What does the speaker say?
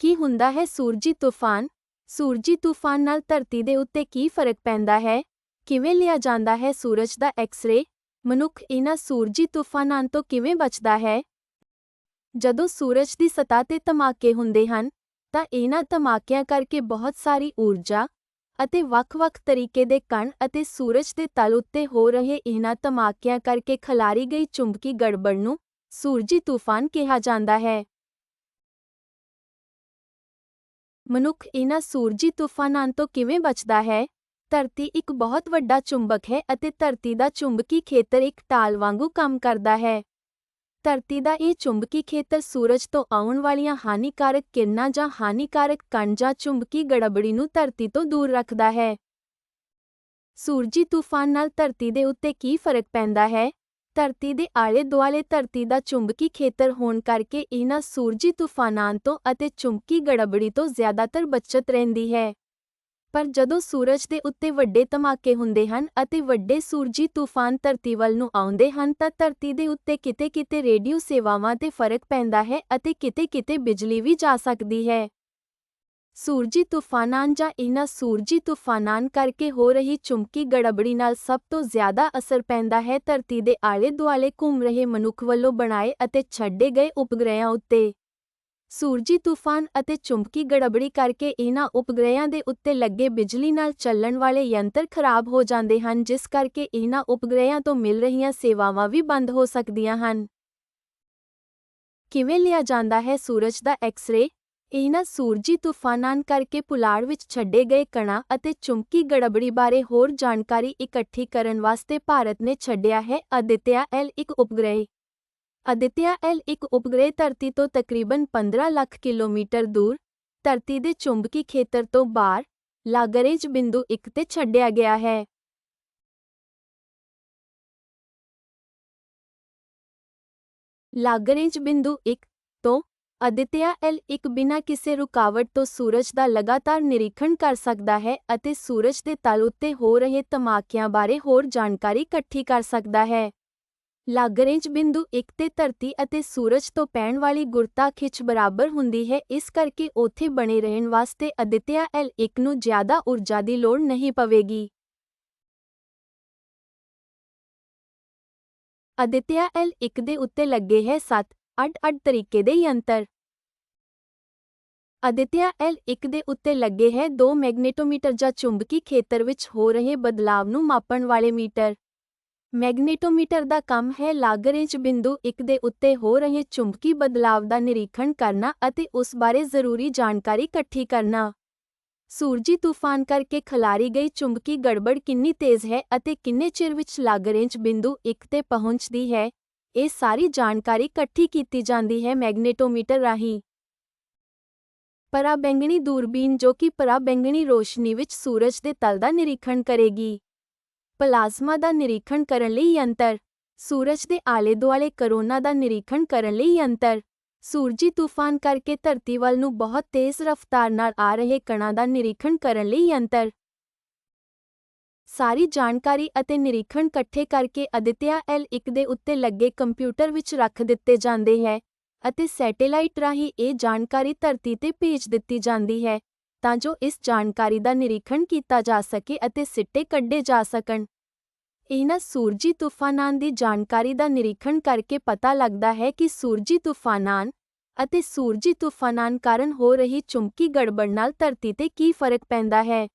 ਕੀ ਹੁੰਦਾ ਹੈ ਸੂਰਜੀ ਤੂਫਾਨ? ਸੂਰਜੀ ਤੂਫਾਨ ਨਾਲ ਧਰਤੀ ਦੇ ਉੱਤੇ ਕੀ ਫ਼ਰਕ ਪੈਂਦਾ ਹੈ? ਕਿਵੇਂ ਲਿਆ ਜਾਂਦਾ ਹੈ ਸੂਰਜ ਦਾ ਐਕਸ-ਰੇ? ਮਨੁੱਖ ਇਹਨਾਂ ਸੂਰਜੀ ਤੂਫਾਨਾਂ ਤੋਂ ਕਿਵੇਂ ਬਚਦਾ ਹੈ? ਜਦੋਂ ਸੂਰਜ ਦੀ ਸਤਹ ਤੇ ਧਮਾਕੇ ਹੁੰਦੇ ਹਨ, ਤਾਂ ਇਹਨਾਂ ਧਮਾਕਿਆਂ ਕਰਕੇ ਬਹੁਤ ਸਾਰੀ ਊਰਜਾ ਅਤੇ ਵੱਖ-ਵੱਖ ਤਰੀਕੇ ਦੇ ਕਣ ਅਤੇ ਸੂਰਜ ਦੇ ਤਲ ਉੱਤੇ ਹੋ ਰਹੇ ਇਹਨਾਂ ਧਮਾਕਿਆਂ ਕਰਕੇ ਖਿਲਾਰੀ ਗਈ ਚੁੰਬਕੀ ਗੜਬੜ ਨੂੰ ਸੂਰਜੀ ਤੂਫਾਨ ਕਿਹਾ ਜਾਂਦਾ ਹੈ। ਮਨੁੱਖ ਇਹਨਾਂ ਸੂਰਜੀ ਤੂਫਾਨਾਂ ਤੋਂ ਕਿਵੇਂ ਬਚਦਾ ਹੈ? ਧਰਤੀ ਇੱਕ ਬਹੁਤ ਵੱਡਾ ਚੁੰਬਕ ਹੈ ਅਤੇ ਧਰਤੀ ਦਾ ਚੁੰਬਕੀ ਖੇਤਰ ਇੱਕ ਟਾਲ ਵਾਂਗੂ ਕੰਮ ਕਰਦਾ ਹੈ। ਧਰਤੀ ਦਾ ਇਹ ਚੁੰਬਕੀ ਖੇਤਰ ਸੂਰਜ ਤੋਂ ਆਉਣ ਵਾਲੀਆਂ ਹਾਨੀਕਾਰਕ ਕਿਰਨਾਂ ਜਾਂ ਹਾਨੀਕਾਰਕ ਕਣ ਜਾਂ ਚੁੰਬਕੀ ਗੜਬੜੀ ਨੂੰ ਧਰਤੀ ਤੋਂ ਦੂਰ ਰੱਖਦਾ ਹੈ। ਸੂਰਜੀ ਤੂਫਾਨ ਨਾਲ ਧਰਤੀ ਦੇ ਉੱਤੇ ਕੀ ਫ਼ਰਕ ਪੈਂਦਾ ਹੈ? ਧਰਤੀ ਦੇ ਆਲੇ ਦੁਆਲੇ ਧਰਤੀ ਦਾ ਚੁੰਬਕੀ ਖੇਤਰ ਹੋਣ ਕਰਕੇ ਇਹਨਾਂ ਸੂਰਜੀ ਤੂਫਾਨਾਂ ਤੋਂ ਅਤੇ ਚੁੰਬਕੀ ਗੜਬੜੀ ਤੋਂ ਜ਼ਿਆਦਾਤਰ ਬਚਤ ਰਹਿੰਦੀ ਹੈ। ਪਰ ਜਦੋਂ ਸੂਰਜ ਦੇ ਉੱਤੇ ਵੱਡੇ ਧਮਾਕੇ ਹੁੰਦੇ ਹਨ ਅਤੇ ਵੱਡੇ ਸੂਰਜੀ ਤੂਫਾਨ ਧਰਤੀ ਵੱਲ ਨੂੰ ਆਉਂਦੇ ਹਨ ਤਾਂ ਧਰਤੀ ਦੇ ਉੱਤੇ ਕਿਤੇ-ਕਿਤੇ ਰੇਡੀਓ ਸੇਵਾਵਾਂ ਤੇ ਫ਼ਰਕ ਪੈਂਦਾ ਹੈ ਅਤੇ ਕਿਤੇ-ਕਿਤੇ ਬਿਜਲੀ ਵੀ ਜਾ ਸਕਦੀ ਹੈ। ਸੂਰਜੀ ਤੂਫਾਨਾਂ ਜਾਂ ਇਹਨਾਂ ਸੂਰਜੀ ਤੂਫਾਨਾਂ ਕਰਕੇ ਹੋ ਰਹੀ ਚੁੰਬਕੀ ਗੜਬੜੀ ਨਾਲ ਸਭ ਤੋਂ ਜ਼ਿਆਦਾ ਅਸਰ ਪੈਂਦਾ ਹੈ ਧਰਤੀ ਦੇ ਆਲੇ-ਦੁਆਲੇ ਘੁੰਮ ਰਹੇ ਮਨੁੱਖ ਵੱਲੋਂ ਬਣਾਏ ਅਤੇ ਛੱਡੇ ਗਏ ਉਪਗ੍ਰਹਿਆਂ ਉੱਤੇ। ਸੂਰਜੀ ਤੂਫਾਨ ਅਤੇ ਚੁੰਬਕੀ ਗੜਬੜੀ ਕਰਕੇ ਇਹਨਾਂ ਉਪਗ੍ਰਹਿਆਂ ਦੇ ਉੱਤੇ ਲੱਗੇ ਬਿਜਲੀ ਨਾਲ ਚੱਲਣ ਵਾਲੇ ਯੰਤਰ ਖਰਾਬ ਹੋ ਜਾਂਦੇ ਹਨ, ਜਿਸ ਕਰਕੇ ਇਹਨਾਂ ਉਪਗ੍ਰਹਿਆਂ ਤੋਂ ਮਿਲ ਰਹੀਆਂ ਸੇਵਾਵਾਂ ਵੀ ਬੰਦ ਹੋ ਸਕਦੀਆਂ ਹਨ। ਕਿਵੇਂ ਲਿਆ ਜਾਂਦਾ ਹੈ ਸੂਰਜ ਦਾ ਐਕਸ-ਰੇ? ਇਹਨਾਂ ਸੂਰਜੀ ਤੂਫਾਨਾਂ ਕਰਕੇ ਪੁਲਾੜ ਵਿੱਚ ਛੱਡੇ ਗਏ ਕਣਾਂ ਅਤੇ ਚੁੰਬਕੀ ਗੜਬੜੀ ਬਾਰੇ ਹੋਰ ਜਾਣਕਾਰੀ ਇਕੱਠੀ ਕਰਨ ਵਾਸਤੇ ਭਾਰਤ ਨੇ ਛੱਡਿਆ ਹੈ ਆਦਿਤਿਆ ਐਲ ਇੱਕ ਉਪਗ੍ਰਹਿ। ਆਦਿਤਿਆ ਐਲ ਇੱਕ ਉਪਗ੍ਰਹਿ ਧਰਤੀ ਤੋਂ ਤਕਰੀਬਨ 15 ਲੱਖ ਕਿਲੋਮੀਟਰ ਦੂਰ, ਧਰਤੀ ਦੇ ਚੁੰਬਕੀ ਖੇਤਰ ਤੋਂ ਬਾਹਰ, ਲਾਗਰੇਂਜ ਬਿੰਦੂ 1 ਤੇ ਛੱਡਿਆ ਗਿਆ ਹੈ। ਲਾਗਰੇਂਜ ਬਿੰਦੂ 1 ਤੋਂ ਆਦਿਤਿਆ ਐਲ ਇੱਕ ਬਿਨਾਂ ਕਿਸੇ ਰੁਕਾਵਟ ਤੋਂ ਸੂਰਜ ਦਾ ਲਗਾਤਾਰ ਨਿਰੀਖਣ ਕਰ ਸਕਦਾ ਹੈ ਅਤੇ ਸੂਰਜ ਦੇ ਤਲ ਉੱਤੇ ਹੋ ਰਹੇ ਧਮਾਕਿਆਂ ਬਾਰੇ ਹੋਰ ਜਾਣਕਾਰੀ ਇਕੱਠੀ ਕਰ ਸਕਦਾ ਹੈ। ਲਾਗਰੇਂਜ ਬਿੰਦੂ 1 ਤੇ ਧਰਤੀ ਅਤੇ ਸੂਰਜ ਤੋਂ ਪੈਣ ਵਾਲੀ ਗੁਰਤਾ ਖਿੱਚ ਬਰਾਬਰ ਹੁੰਦੀ ਹੈ, ਇਸ ਕਰਕੇ ਉੱਥੇ ਬਣੇ ਰਹਿਣ ਵਾਸਤੇ ਆਦਿਤਿਆ ਐਲ 1 ਨੂੰ ਜ਼ਿਆਦਾ ਊਰਜਾ ਦੀ ਲੋੜ ਨਹੀਂ ਪਵੇਗੀ। ਆਦਿਤਿਆ ਐਲ 1 ਦੇ ਉੱਤੇ ਲੱਗੇ ਹੈ 7 ਅੱਡ-ਅੱਡ ਤਰੀਕੇ ਦੇ ਯੰਤਰ। ਆਦਿਤਿਆ ਐਲ 1 ਦੇ ਉੱਤੇ ਲੱਗੇ ਹੈ ਦੋ ਮੈਗਨੇਟੋਮੀਟਰ ਜਾਂ ਚੁੰਬਕੀ ਖੇਤਰ ਵਿੱਚ ਹੋ ਰਹੇ ਬਦਲਾਵ ਨੂੰ ਮਾਪਣ ਵਾਲੇ ਮੀਟਰ। ਮੈਗਨੇਟੋਮੀਟਰ ਦਾ ਕੰਮ ਹੈ ਲਾਗਰੇਂਜ ਬਿੰਦੂ 1 ਦੇ ਉੱਤੇ ਹੋ ਰਹੇ ਚੁੰਬਕੀ ਬਦਲਾਵ ਦਾ ਨਿਰੀਖਣ ਕਰਨਾ ਅਤੇ ਉਸ ਬਾਰੇ ਜ਼ਰੂਰੀ ਜਾਣਕਾਰੀ ਇਕੱਠੀ ਕਰਨਾ। ਸੂਰਜੀ ਤੂਫਾਨ ਕਰਕੇ ਖਿਲਾਰੀ ਗਈ ਚੁੰਬਕੀ ਗੜਬੜ ਕਿੰਨੀ ਤੇਜ਼ ਹੈ ਅਤੇ ਕਿੰਨੇ ਚਿਰ ਵਿੱਚ ਲਾਗਰੇਂਜ ਬਿੰਦੂ 1 ਤੇ ਪਹੁੰਚਦੀ ਹੈ, ਇਹ ਸਾਰੀ ਜਾਣਕਾਰੀ ਇਕੱਠੀ ਕੀਤੀ ਜਾਂਦੀ ਹੈ ਮੈਗਨੇਟੋਮੀਟਰ ਰਾਹੀਂ। ਪਰਾਬੈਂਗਣੀ ਦੂਰਬੀਨ ਜੋ ਕਿ ਪਰਾਬੈਂਗਣੀ ਰੋਸ਼ਨੀ ਵਿੱਚ ਸੂਰਜ ਦੇ ਤਲ ਦਾ ਨਿਰੀਖਣ ਕਰੇਗੀ। ਪਲਾਜ਼ਮਾ ਦਾ ਨਿਰੀਖਣ ਕਰਨ ਲਈ ਯੰਤਰ। ਸੂਰਜ ਦੇ ਆਲੇ-ਦੁਆਲੇ ਕਰੋਨਾ ਦਾ ਨਿਰੀਖਣ ਕਰਨ ਲਈ ਯੰਤਰ। ਸੂਰਜੀ ਤੂਫਾਨ ਕਰਕੇ ਧਰਤੀ ਵੱਲ ਨੂੰ ਬਹੁਤ ਤੇਜ਼ ਰਫ਼ਤਾਰ ਨਾਲ ਆ ਰਹੇ ਕਣਾਂ ਦਾ ਨਿਰੀਖਣ ਕਰਨ ਲਈ ਯੰਤਰ। ਸਾਰੀ ਜਾਣਕਾਰੀ ਅਤੇ ਨਿਰੀਖਣ ਇਕੱਠੇ ਕਰਕੇ ਆਦਿਤਿਆ ਐਲ 1 ਦੇ ਉੱਤੇ ਲੱਗੇ ਕੰਪਿਊਟਰ ਵਿੱਚ ਰੱਖ ਦਿੱਤੇ ਜਾਂਦੇ ਹੈ। ਅਤੇ ਸੈਟੇਲਾਈਟ ਰਾਹੀਂ ਇਹ ਜਾਣਕਾਰੀ ਧਰਤੀ ਤੇ ਭੇਜ ਦਿੱਤੀ ਜਾਂਦੀ ਹੈ ਤਾਂ ਜੋ ਇਸ ਜਾਣਕਾਰੀ ਦਾ ਨਿਰੀਖਣ ਕੀਤਾ ਜਾ ਸਕੇ ਅਤੇ ਸਿੱਟੇ ਕੱਢੇ ਜਾ ਸਕਣ। ਇਹਨਾਂ ਸੂਰਜੀ ਤੂਫਾਨਾਂ ਦੀ ਜਾਣਕਾਰੀ ਦਾ ਨਿਰੀਖਣ ਕਰਕੇ ਪਤਾ ਲੱਗਦਾ ਹੈ ਕਿ ਸੂਰਜੀ ਤੂਫਾਨਾਂ ਅਤੇ ਸੂਰਜੀ ਤੂਫਾਨਾਂ ਕਾਰਨ ਹੋ ਰਹੀ ਚੁੰਬਕੀ ਗੜਬੜ ਨਾਲ ਧਰਤੀ ਤੇ ਕੀ ਫ਼ਰਕ ਪੈਂਦਾ ਹੈ।